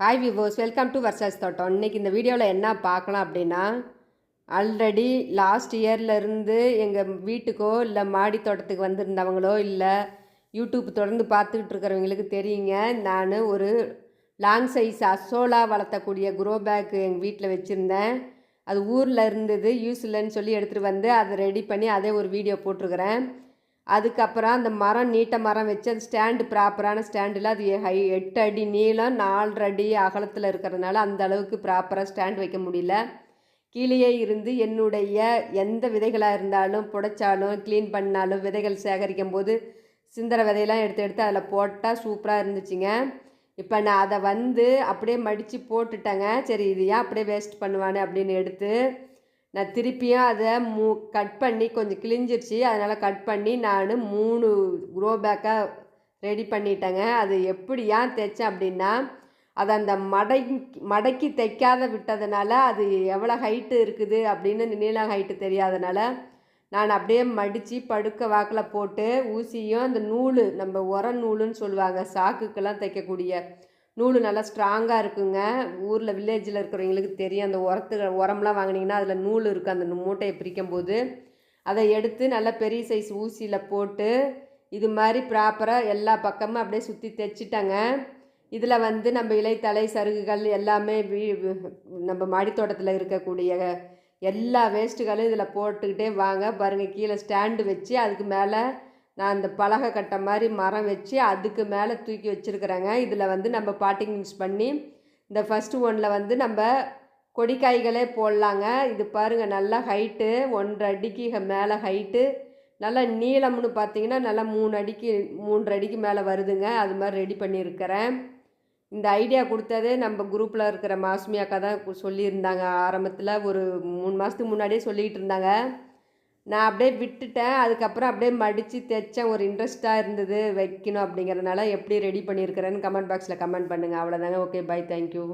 Hi viewers welcome to Varsha's தோட்டம் இன்றைக்கி இந்த வீடியோவில் என்ன பார்க்கலாம் அப்படின்னா ஆல்ரெடி லாஸ்ட் இயர்லேருந்து எங்கள் வீட்டுக்கோ இல்லை மாடி தோட்டத்துக்கு வந்திருந்தவங்களோ இல்லை யூடியூப் தொடர்ந்து பார்த்துக்கிட்டு இருக்கிறவங்களுக்கு தெரியுங்க. நான் ஒரு லாங் சைஸ் அசோலா வளர்த்தக்கூடிய குரோ பேக் எங்கள் வீட்டில் வச்சுருந்தேன். அது ஊரில் இருந்தது யூஸ் இல்லைன்னு சொல்லி எடுத்துகிட்டு வந்து அதை ரெடி பண்ணி அதே ஒரு வீடியோ போட்டிருக்கிறேன். அதுக்கப்புறம் அந்த மரம் நீட்ட மரம் வச்சு அந்த ஸ்டாண்டு ப்ராப்பரான ஸ்டாண்டில் அது ஹை எட்டு அடி நீளம் நாலரை அடி அகலத்தில் இருக்கிறதுனால அந்த அளவுக்கு ப்ராப்பராக ஸ்டாண்ட் வைக்க முடியல. கீழேயே இருந்து என்னுடைய எந்த விதைகளாக இருந்தாலும் புடைச்சாலும் க்ளீன் பண்ணாலும் விதைகள் சேகரிக்கும் போது சிந்தர விதையெல்லாம் எடுத்து எடுத்து அதில் போட்டால் சூப்பராக இருந்துச்சுங்க. இப்போ நான் அதை வந்து அப்படியே மடித்து போட்டுட்டேங்க. சரி இது ஏன் அப்படியே வேஸ்ட் பண்ணுவானே அப்படின்னு எடுத்து நான் திருப்பியும் அதை மூ கட் பண்ணி கொஞ்சம் கிழிஞ்சிருச்சு. அதனால் கட் பண்ணி நான் மூணு க்ரோ பேக்காக ரெடி பண்ணிட்டேங்க. அது எப்படி ஏன் தைச்சேன் அப்படின்னா அதை அந்த மடை மடக்கி தைக்காத விட்டதுனால அது எவ்வளோ ஹைட்டு இருக்குது அப்படின்னு நீளம் ஹைட்டு தெரியாதனால நான் அப்படியே மடித்து படுக்க வாக்கில் போட்டு ஊசியும் அந்த நூல் நம்ம உர நூலுன்னு சொல்லுவாங்க சாக்குக்கெல்லாம் தைக்கக்கூடிய நூல் நல்லா ஸ்ட்ராங்காக இருக்குங்க. ஊரில் வில்லேஜில் இருக்கிறவங்களுக்கு தெரியும். அந்த உரத்து உரம்லாம் வாங்கினீங்கன்னா அதில் நூல் இருக்குது அந்த மூட்டையை பிரிக்கும் போது அதை எடுத்து நல்லா பெரிய சைஸ் ஊசியில் போட்டு இது மாதிரி ப்ராப்பராக எல்லா பக்கமும் அப்படியே சுற்றி தைச்சிட்டாங்க. இதில் வந்து நம்ம இலைத்தலை சருகுகள் எல்லாமே வீ நம்ம மாடித்தோட்டத்தில் இருக்கக்கூடிய எல்லா வேஸ்ட்டுகளும் இதில் போட்டுக்கிட்டே வாங்க. பாருங்கள் கீழே ஸ்டாண்டு வச்சு அதுக்கு மேலே நான் இந்த பலகை கட்ட மாதிரி மரம் வச்சு அதுக்கு மேலே தூக்கி வச்சுருக்குறேங்க. இதில் வந்து நம்ம பாட்டிங் மிக்ஸ் பண்ணி இந்த ஃபஸ்ட்டு ஒன்றில் வந்து நம்ம கொடிக்காய்களே போடலாங்க. இது பாருங்கள் நல்லா ஹைட்டு ஒன்றரை அடிக்கு மேலே ஹைட்டு நல்லா நீளம்னு பார்த்தீங்கன்னா நல்லா மூணு அடிக்கு மூன்றரை அடிக்கு மேலே வருதுங்க. அது மாதிரி ரெடி பண்ணியிருக்கிறேன். இந்த ஐடியா கொடுத்ததே நம்ம குரூப்பில் இருக்கிற மாசுமி அக்கா தான் சொல்லியிருந்தாங்க ஆரம்பத்தில். ஒரு மூணு மாதத்துக்கு முன்னாடியே சொல்லிக்கிட்டு இருந்தாங்க. நான் அப்படியே விட்டுட்டேன். அதுக்கப்புறம் அப்படியே மடித்து தைச்சேன். ஒரு இன்ட்ரெஸ்ட்டாக இருந்தது. வைக்கணும் அப்படிங்கிறதுனால எப்படி ரெடி பண்ணியிருக்கிறேன்னு கமெண்ட் பாக்ஸில் கமெண்ட் பண்ணுங்கள் அவ்வளோதாங்க ஓகே பை தேங்க்யூ